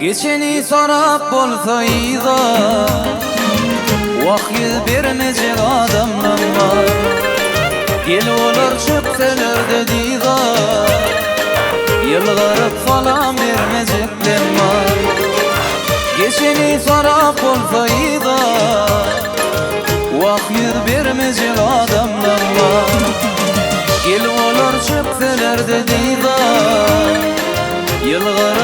Geçeni sorap bolsaydı Vahiy vermeyecek adamlar var. Gel olur çökseler dediydi Yılgarıp falan vermeyecekler var. Geçeni sorap bolsaydı Vahiy vermeyecek adamlar var. Gel olur çökseler dediydi Yılgarıp falan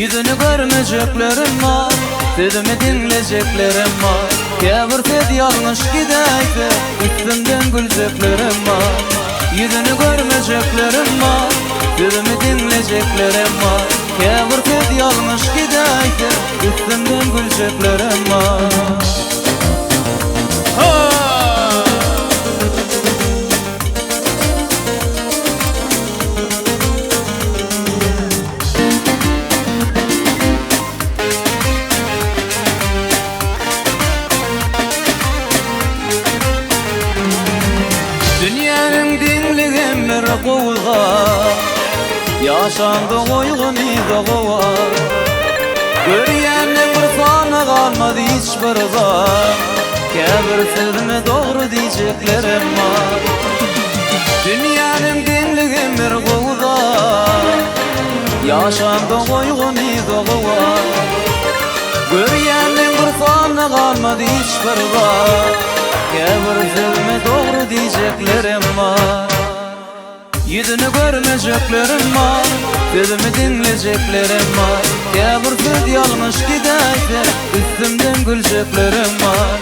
Yüzünü görmeyeceklerim var Sözümü dinleyeceklerim var. Kevir ted yanlış gideyse Üstünden güleceklerim var. Yüzünü görmeyeceklerim var Sözümü dinleyeceklerim var. Kevir ted yanlış gideyse Üstünden güleceklerim var Dünyanın dinligin bir kuvga Yaşandı uygun idi kuva Görüyenle bir sana kalmadı hiçbir zar Kebir mi doğru diyeceklerim var. Dünyanın dinligin bir kuvga Yaşandı uygun idi kuva Görüyenle bir sana kalmadı hiçbir zar Kebir mi doğru diyeceklerim var. Yüzünü görmeyeceklerim var. Sözümü dinleyeceklerim var. Kebir söz yanlış gideyse Üstümden güleceklerim var.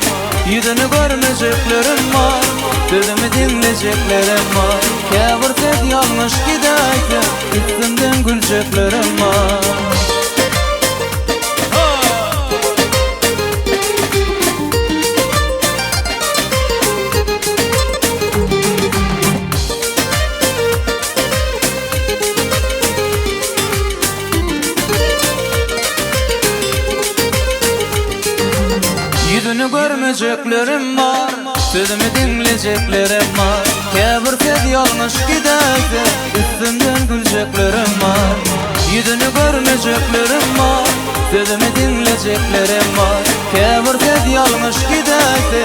Yüzünü görmeyeceklerim var. Sözümü dinleyeceklerim var. Kebir söz yanlış gideyse Üstümden güleceklerim var Yüzünü görmeyeceklerim var. Sözümü dinleyeceklerim var. Kebir ted yanlış gideyse Üstümden güleceklerim var. Yüzünü görmeyeceklerim var. Sözümü dinleyeceklerim var. Kebir Üstümden güleceklerim var